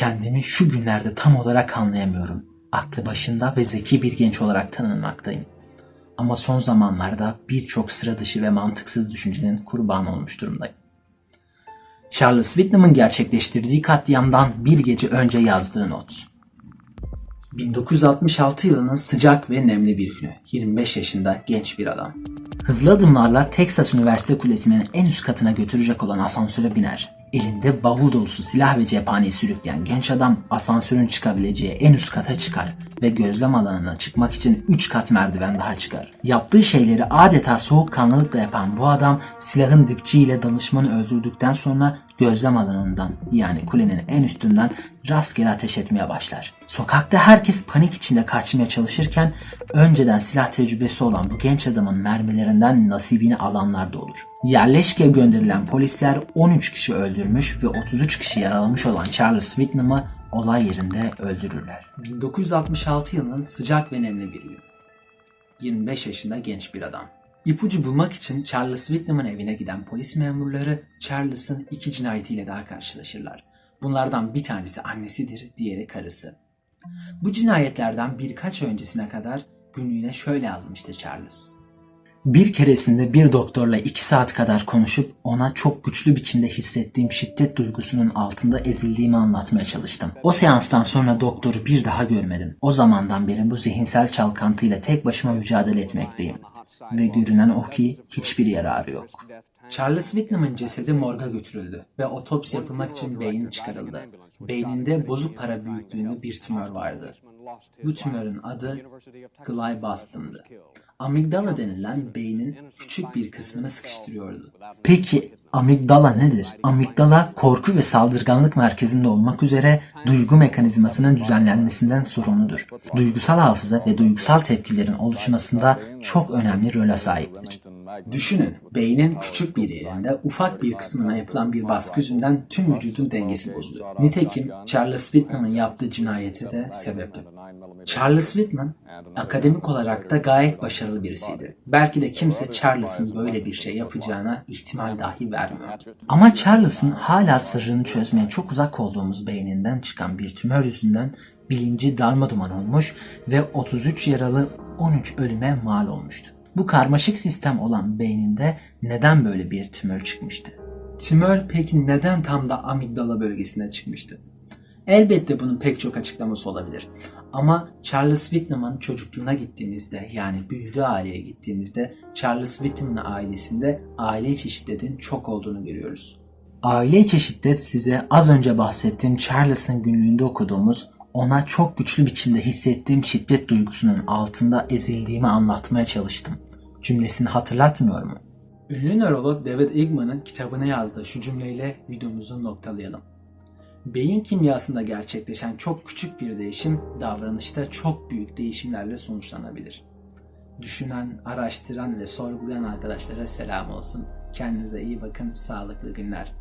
Kendimi şu günlerde tam olarak anlayamıyorum. Aklı başında ve zeki bir genç olarak tanınmaktayım. Ama son zamanlarda birçok sıra dışı ve mantıksız düşüncenin kurbanı olmuş durumdayım. Charles Whitman'ın gerçekleştirdiği katliamdan bir gece önce yazdığı not. 1966 yılının sıcak ve nemli bir günü. 25 yaşında genç bir adam. Hızlı adımlarla Texas Üniversite Kulesi'nin en üst katına götürecek olan asansöre biner. Elinde bavul dolusu silah ve cephaneyi sürükleyen genç adam asansörün çıkabileceği en üst kata çıkar ve gözlem alanına çıkmak için 3 kat merdiven daha çıkar. Yaptığı şeyleri adeta soğukkanlılıkla yapan bu adam silahın dipçiyle danışmanı öldürdükten sonra gözlem alanından yani kulenin en üstünden rastgele ateş etmeye başlar. Sokakta herkes panik içinde kaçmaya çalışırken önceden silah tecrübesi olan bu genç adamın mermilerinden nasibini alanlar da olur. Yerleşkeye gönderilen polisler 13 kişi öldürmüş ve 33 kişi yaralamış olan Charles Whitman'ı olay yerinde öldürürler. 1966 yılının sıcak ve nemli bir gün. 25 yaşında genç bir adam. İpucu bulmak için Charles Whitman'ın evine giden polis memurları Charles'ın iki cinayetiyle daha karşılaşırlar. Bunlardan bir tanesi annesidir, diğeri karısı. Bu cinayetlerden birkaç öncesine kadar günlüğüne şöyle yazmıştı Charles. Bir keresinde bir doktorla iki saat kadar konuşup ona çok güçlü biçimde hissettiğim şiddet duygusunun altında ezildiğimi anlatmaya çalıştım. O seanstan sonra doktoru bir daha görmedim. O zamandan beri bu zihinsel çalkantıyla tek başıma mücadele etmekteyim. Ve görünen o ki hiçbir yararı yok. Charles Whitman'ın cesedi morga götürüldü ve otopsi yapılmak için beyni çıkarıldı. Beyninde bozuk para büyüklüğünde bir tümör vardı. Bu tümörün adı glioblastımdı. Amigdala denilen beynin küçük bir kısmını sıkıştırıyordu. Peki amigdala nedir? Amigdala korku ve saldırganlık merkezinde olmak üzere duygu mekanizmasının düzenlenmesinden sorumludur. Duygusal hafıza ve duygusal tepkilerin oluşmasında çok önemli role sahiptir. Düşünün, beynin küçük bir yerinde ufak bir kısmına yapılan bir baskı yüzünden tüm vücudun dengesi bozuluyor. Nitekim Charles Whitman'ın yaptığı cinayete de sebep. Charles Whitman akademik olarak da gayet başarılı birisiydi. Belki de kimse Charles'ın böyle bir şey yapacağına ihtimal dahi vermiyordu. Ama Charles'ın hala sırrını çözmeye çok uzak olduğumuz beyninden çıkan bir tümör yüzünden bilinci darmaduman olmuş ve 33 yaralı 13 ölüme mal olmuştu. Bu karmaşık sistem olan beyninde neden böyle bir tümör çıkmıştı? Tümör peki neden tam da amigdala bölgesine çıkmıştı? Elbette bunun pek çok açıklaması olabilir. Ama Charles Whitman'ın çocukluğuna gittiğimizde yani büyüdüğü aileye gittiğimizde Charles Whitman'ın ailesinde aile içi çok olduğunu görüyoruz. Aile içi size az önce bahsettiğim Charles'ın günlüğünde okuduğumuz ona çok güçlü biçimde hissettiğim şiddet duygusunun altında ezildiğimi anlatmaya çalıştım. Cümlesini hatırlatmıyor mu? Ünlü nörolog David Igman'ın kitabına yazdığı şu cümleyle videomuzu noktalayalım. Beyin kimyasında gerçekleşen çok küçük bir değişim davranışta çok büyük değişimlerle sonuçlanabilir. Düşünen, araştıran ve sorgulayan arkadaşlara selam olsun. Kendinize iyi bakın, sağlıklı günler.